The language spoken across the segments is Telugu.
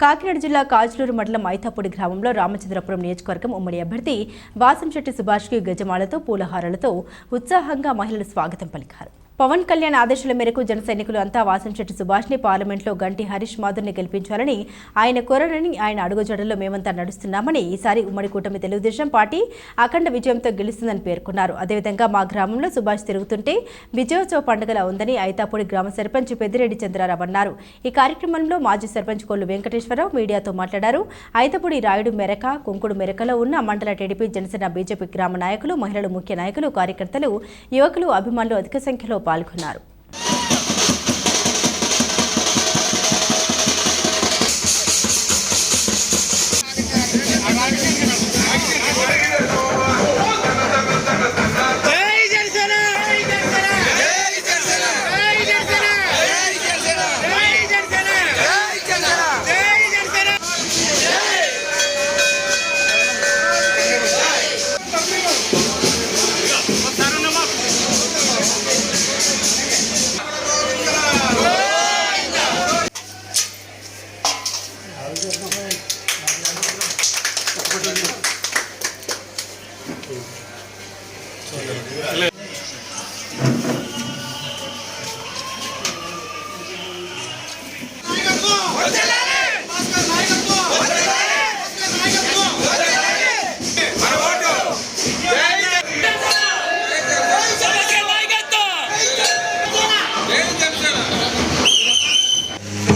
కాకినాడ జిల్లా కాజులూరు మండలం మైతాపూడి గ్రామంలో రామచంద్రపురం నియోజకవర్గం ఉమ్మడి అభ్యర్థి వాసంశెట్టి సుభాష్కి గజమాలతో పూలహారాలతో ఉత్సాహంగా మహిళలు స్వాగతం పలికారు. పవన్ కళ్యాణ్ ఆదేశాల మేరకు జన సైనికులు అంతా వాసంశెట్టి సుభాష్ని పార్లమెంట్లో గంటి హరీష్ మాధుర్ని గెలిపించాలని ఆయన కోరడని ఆయన అడుగుజడల్లో మేమంతా నడుస్తున్నామని ఈసారి ఉమ్మడి కూటమి తెలుగుదేశం పార్టీ అఖండ విజయంతో గెలుస్తుందని పేర్కొన్నారు. అదేవిధంగా మా గ్రామంలో సుభాష్ తిరుగుతుంటే విజయోత్సవ పండుగలా ఉందని ఐతాపూడి గ్రామ సర్పంచ్ పెద్దిరెడ్డి చంద్రారావు అన్నారు. ఈ కార్యక్రమంలో మాజీ సర్పంచ్ కొల్లు వెంకటేశ్వరరావు మీడియాతో మాట్లాడారు. ఐతపూడి రాయుడు మెరక కుంకుడు మెరకలో ఉన్న మండల టీడీపీ జనసేన బీజేపీ గ్రామ నాయకులు మహిళలు ముఖ్య నాయకులు కార్యకర్తలు యువకులు అభిమానులు అధిక సంఖ్యలో పాల్గొన్నారు.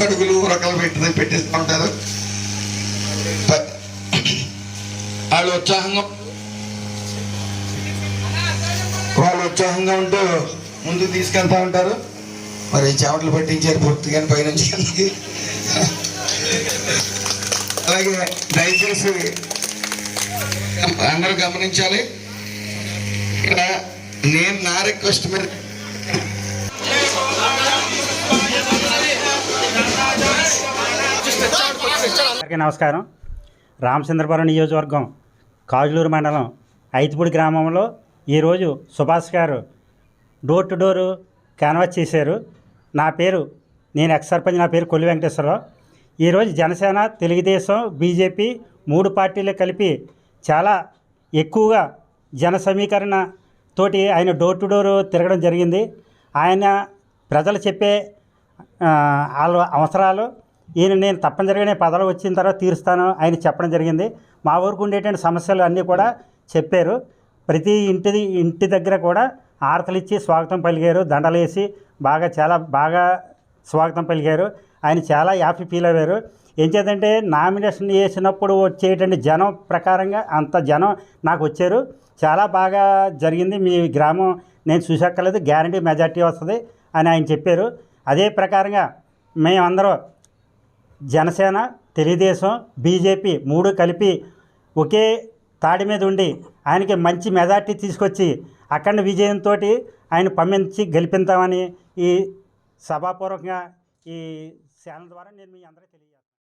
అడుగులు రకాలు పెట్టి పెట్టిస్తూ ఉంటారు. వాళ్ళు ఉత్సాహంగా వాళ్ళు ఉత్సాహంగా ఉంటూ ముందుకు తీసుకెళ్తా ఉంటారు. మరి చెమటలు పట్టించారు పూర్తిగా పైనుంచి. అలాగే దయచేసి అందరూ గమనించాలి. ఇక్కడ నేను నా రిక్వెస్ట్ మీద అందరికీ నమస్కారం. రామచంద్రపురం నియోజకవర్గం కాజులూరు మండలం ఐతిపూడి గ్రామంలో ఈరోజు సుభాష్ గారు డోర్ టు డోరు క్యాన్వాస్ చేశారు. నా పేరు నేను ఎక్స్ సర్పంచ్ నా పేరు కొల్లి వెంకటేశ్వరరావు. ఈరోజు జనసేన తెలుగుదేశం బీజేపీ మూడు పార్టీలు కలిపి చాలా ఎక్కువగా జన సమీకరణ తోటి ఆయన డోర్ టు డోర్ తిరగడం జరిగింది. ఆయన ప్రజలు చెప్పే వాళ్ళ అవసరాలు ఈయన నేను తప్పనిసరిగా నేను పదవి వచ్చిన తర్వాత తీరుస్తాను ఆయన చెప్పడం జరిగింది. మా ఊరికి ఉండేటువంటి సమస్యలు అన్నీ కూడా చెప్పారు. ప్రతి ఇంటిది ఇంటి దగ్గర కూడా ఆరతలు ఇచ్చి స్వాగతం పలికారు. దండలేసి బాగా చాలా బాగా స్వాగతం పలికారు. ఆయన చాలా హ్యాపీ ఫీల్ అయ్యారు. ఏం చేద్దంటే నామినేషన్ చేసినప్పుడు వచ్చేటువంటి జనం ప్రకారంగా అంత జనం నాకు వచ్చారు. చాలా బాగా జరిగింది. మీ గ్రామం నేను చూసక్కర్లేదు. గ్యారంటీ మెజార్టీ వస్తుంది అని ఆయన చెప్పారు. అదే ప్రకారంగా మేమందరం జనసేన తెలుగుదేశం బీజేపీ మూడు కలిపి ఒకే తాడి మీద ఉండి ఆయనకి మంచి మెజార్టీ తీసుకొచ్చి అఖండ విజయంతో ఆయన పంపించి గెలిపిద్దామని ఈ సభాపూర్వకంగా ఈ ఛానల్ ద్వారా నేను మీ అందరికీ తెలియ